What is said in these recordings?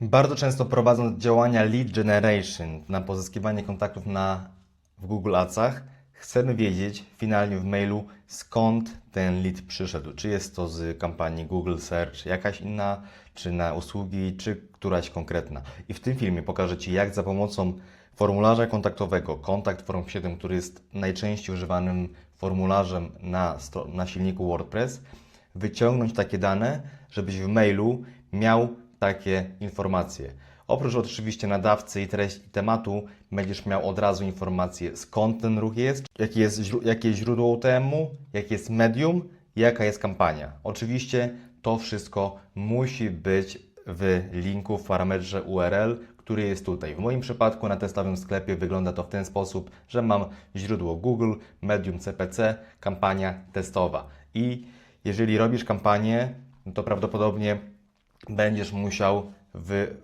Bardzo często prowadząc działania lead generation na pozyskiwanie kontaktów na, w Google Adsach, chcemy wiedzieć finalnie w mailu skąd ten lead przyszedł. Czy jest to z kampanii Google Search, jakaś inna, czy na usługi, czy któraś konkretna. I w tym filmie pokażę Ci, jak za pomocą formularza kontaktowego, Kontakt Form 7, który jest najczęściej używanym formularzem na, na silniku WordPress, wyciągnąć takie dane, żebyś w mailu miał takie informacje. Oprócz oczywiście nadawcy i treści tematu, będziesz miał od razu informację skąd ten ruch jest, jakie jest, jakie jest źródło UTM-u, jakie jest medium, jaka jest kampania. Oczywiście to wszystko musi być w linku w parametrze URL, który jest tutaj. W moim przypadku na testowym sklepie wygląda to w ten sposób, że mam źródło Google, medium CPC, kampania testowa. I jeżeli robisz kampanię, to prawdopodobnie będziesz musiał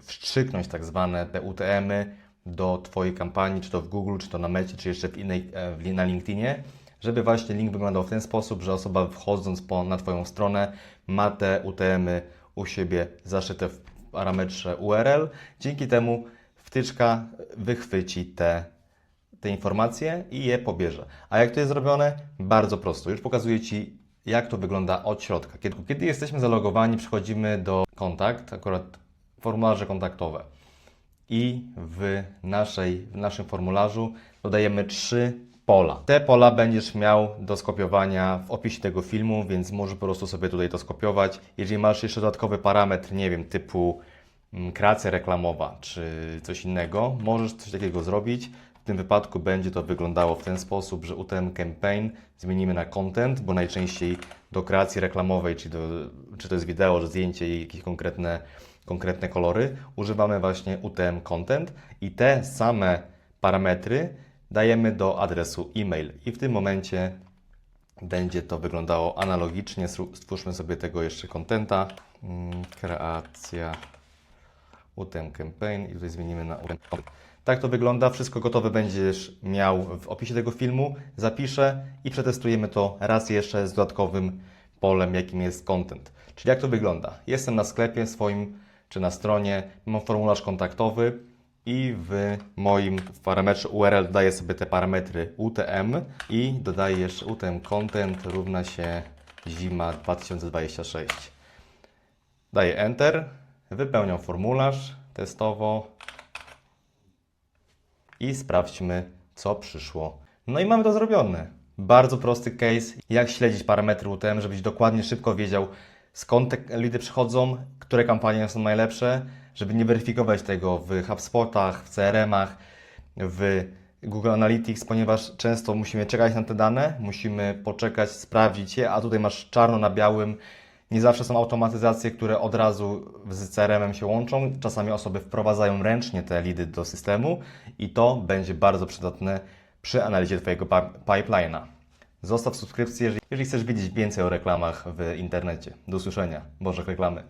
wstrzyknąć tak zwane te UTM-y do Twojej kampanii, czy to w Google, czy to na mecie, czy jeszcze w innej, e, na LinkedInie, żeby właśnie link wyglądał w ten sposób, że osoba wchodząc po, na Twoją stronę ma te UTM-y u siebie zaszyte w parametrze URL. Dzięki temu wtyczka wychwyci te te informacje i je pobierze. A jak to jest zrobione? Bardzo prosto. Już pokazuję Ci, jak to wygląda od środka. Kiedy, kiedy jesteśmy zalogowani, przechodzimy do kontakt, akurat formularze kontaktowe. I w, naszej, w naszym formularzu dodajemy trzy pola. Te pola będziesz miał do skopiowania w opisie tego filmu, więc możesz po prostu sobie tutaj to skopiować. Jeżeli masz jeszcze dodatkowy parametr, nie wiem, typu mm, kreacja reklamowa czy coś innego, możesz coś takiego zrobić. W tym wypadku będzie to wyglądało w ten sposób, że UTM campaign zmienimy na content, bo najczęściej do kreacji reklamowej, czy, do, czy to jest wideo, czy zdjęcie i jakieś konkretne, konkretne kolory, używamy właśnie UTM content i te same parametry dajemy do adresu e-mail i w tym momencie będzie to wyglądało analogicznie. Stwórzmy sobie tego jeszcze contenta. Mm, Kreacja UTM campaign i tutaj zmienimy na UTM. Tak to wygląda. Wszystko gotowe będziesz miał w opisie tego filmu. Zapiszę i przetestujemy to raz jeszcze z dodatkowym polem, jakim jest content. Czyli jak to wygląda? Jestem na sklepie swoim czy na stronie, mam formularz kontaktowy i w moim parametrze URL dodaję sobie te parametry UTM i dodaję jeszcze UTM content równa się zima 2026. Daję Enter, wypełniam formularz testowo i sprawdźmy, co przyszło. No i mamy to zrobione. Bardzo prosty case, jak śledzić parametry UTM, żebyś dokładnie szybko wiedział, skąd te lidy przychodzą, które kampanie są najlepsze, żeby nie weryfikować tego w HubSpotach, w CRM-ach, w Google Analytics, ponieważ często musimy czekać na te dane, musimy poczekać, sprawdzić je, a tutaj masz czarno na białym. Nie zawsze są automatyzacje, które od razu z CRM-em się łączą. Czasami osoby wprowadzają ręcznie te lidy do systemu i to będzie bardzo przydatne przy analizie Twojego pipeline'a. Zostaw subskrypcję, jeżeli- chcesz wiedzieć więcej o reklamach w internecie. Do usłyszenia. Boże reklamy.